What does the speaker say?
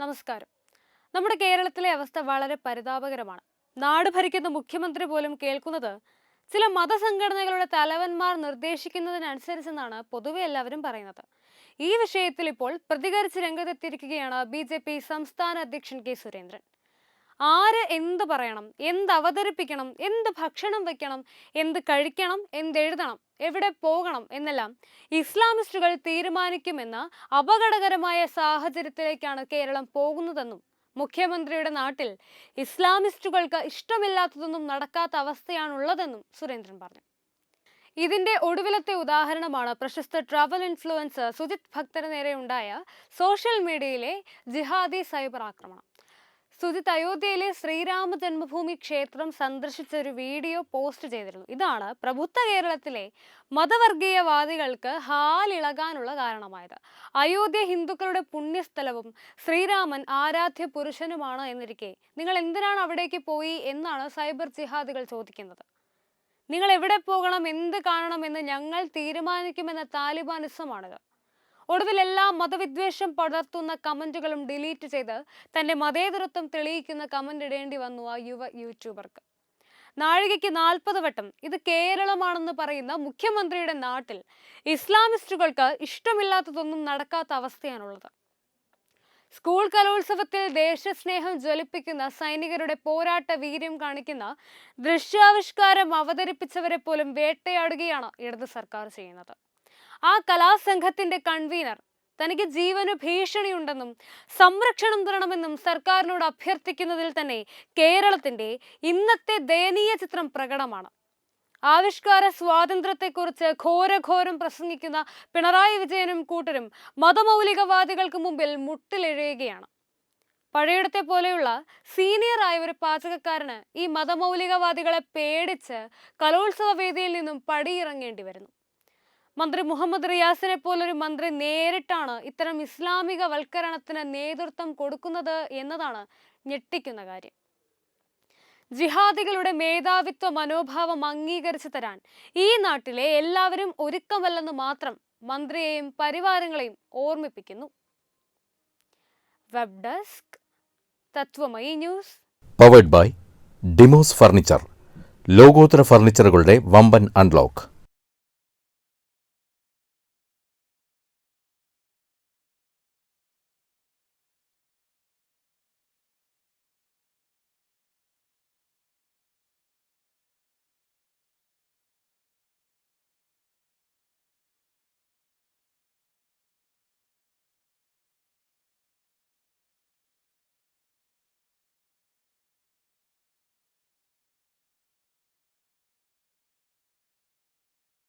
നമസ്കാരം. നമ്മുടെ കേരളത്തിലെ അവസ്ഥ വളരെ പരിതാപകരമാണ്. നാട് ഭരിക്കുന്ന മുഖ്യമന്ത്രി പോലും കേൾക്കുന്നത് ചില മതസംഘടനകളുടെ തലവന്മാർ നിർദ്ദേശിക്കുന്നതിനനുസരിച്ചെന്നാണ് പൊതുവെ എല്ലാവരും പറയുന്നത്. ഈ വിഷയത്തിൽ ഇപ്പോൾ പ്രതികരിച്ച് രംഗത്തെത്തിയിരിക്കുകയാണ് ബി ജെ പി സംസ്ഥാന അധ്യക്ഷൻ കെ സുരേന്ദ്രൻ. ആര് എന്ത് പറയണം എന്ത് അവതരിപ്പിക്കണം എന്ത് ഭക്ഷണം വെക്കണം എന്ത് കഴിക്കണം എന്തെഴുതണം എവിടെ പോകണം എന്നെല്ലാം ഇസ്ലാമിസ്റ്റുകൾ തീരുമാനിക്കുമെന്ന അപകടകരമായ സാഹചര്യത്തിലേക്കാണ് കേരളം പോകുന്നതെന്നും മുഖ്യമന്ത്രിയുടെ നാട്ടിൽ ഇസ്ലാമിസ്റ്റുകൾക്ക് ഇഷ്ടമില്ലാത്തതൊന്നും നടക്കാത്ത അവസ്ഥയാണുള്ളതെന്നും സുരേന്ദ്രൻ പറഞ്ഞു. ഇതിന്റെ ഒടുവിലത്തെ ഉദാഹരണമാണ് പ്രശസ്ത ട്രാവൽ ഇൻഫ്ലുവൻസർ സുജിത് ഭക്തന് നേരെ ഉണ്ടായ സോഷ്യൽ മീഡിയയിലെ ജിഹാദി സൈബർ ആക്രമണം. സുജിത് അയോധ്യയിലെ ശ്രീരാമ ജന്മഭൂമി ക്ഷേത്രം സന്ദർശിച്ച ഒരു വീഡിയോ പോസ്റ്റ് ചെയ്തിരുന്നു. ഇതാണ് പ്രബുദ്ധ കേരളത്തിലെ മതവർഗീയവാദികൾക്ക് ഹാലിളകാനുള്ള കാരണമായത്. അയോധ്യ ഹിന്ദുക്കളുടെ പുണ്യസ്ഥലവും ശ്രീരാമൻ ആരാധ്യ പുരുഷനുമാണ് എന്നിരിക്കെ. നിങ്ങൾ എന്തിനാണ് അവിടേക്ക് പോയി എന്നാണ് സൈബർ ജിഹാദികൾ ചോദിക്കുന്നത്. നിങ്ങൾ എവിടെ പോകണം എന്ത് കാണണം എന്ന് ഞങ്ങൾ തീരുമാനിക്കുമെന്ന താലിബാനിസമാണിത്. ഒടുവിൽ എല്ലാ മതവിദ്വേഷം പടർത്തുന്ന കമന്റുകളും ഡിലീറ്റ് ചെയ്ത് തന്റെ മതേതരത്വം തെളിയിക്കുന്ന കമന്റ് ഇടേണ്ടി വന്നു ആ യുവ യൂട്യൂബർക്ക്. നാഴികയ്ക്ക് നാൽപ്പത് വട്ടം ഇത് കേരളമാണെന്ന് പറയുന്ന മുഖ്യമന്ത്രിയുടെ നാട്ടിൽ ഇസ്ലാമിസ്റ്റുകൾക്ക് ഇഷ്ടമില്ലാത്തതൊന്നും നടക്കാത്ത അവസ്ഥയാണുള്ളത്. സ്കൂൾ കലോത്സവത്തിൽ ദേശസ്നേഹം ജ്വലിപ്പിക്കുന്ന സൈനികരുടെ പോരാട്ട വീര്യം കാണിക്കുന്ന ദൃശ്യാവിഷ്കാരം അവതരിപ്പിച്ചവരെ പോലും വേട്ടയാടുകയാണ് ഇടത് സർക്കാർ ചെയ്യുന്നത്. ആ കലാസംഘത്തിന്റെ കൺവീനർ തനിക്ക് ജീവന് ഭീഷണിയുണ്ടെന്നും സംരക്ഷണം തരണമെന്നും സർക്കാരിനോട് അഭ്യർത്ഥിക്കുന്നതിൽ തന്നെ കേരളത്തിന്റെ ഇന്നത്തെ ദയനീയ ചിത്രം പ്രകടമാണ്. ആവിഷ്കാര സ്വാതന്ത്ര്യത്തെക്കുറിച്ച് ഘോരഘോരം പ്രസംഗിക്കുന്ന പിണറായി വിജയനും കൂട്ടരും മതമൗലികവാദികൾക്ക് മുമ്പിൽ മുട്ടിലെഴുകയാണ്. പഴയടത്തെ പോലെയുള്ള സീനിയർ ആയ ഒരു പാചകക്കാരന് ഈ മതമൗലികവാദികളെ പേടിച്ച് കലോത്സവ വേദിയിൽ നിന്നും പടിയിറങ്ങേണ്ടി വരുന്നു. മന്ത്രി മുഹമ്മദ് റിയാസിനെ പോലൊരു മന്ത്രി നേരിട്ടാണ് ഇത്തരം ഇസ്ലാമിക വൽക്കരണത്തിന് നേതൃത്വം കൊടുക്കുന്നത് എന്നതാണ് ഞെട്ടിക്കുന്ന കാര്യം. ജിഹാദികളുടെ മേധാവിത്വ മനോഭാവം അംഗീകരിച്ചു തരാൻ ഈ നാട്ടിലെ എല്ലാവരും ഒരുക്കമല്ലെന്ന് മാത്രം മന്ത്രിയെയും പരിവാരങ്ങളെയും ഓർമ്മിപ്പിക്കുന്നു. Web desk Tatwamayi news. Powered by Demos furniture ലോകോത്തര ഫർണിച്ചറുകളുടെ വമ്പൻ അൺലോക്ക്.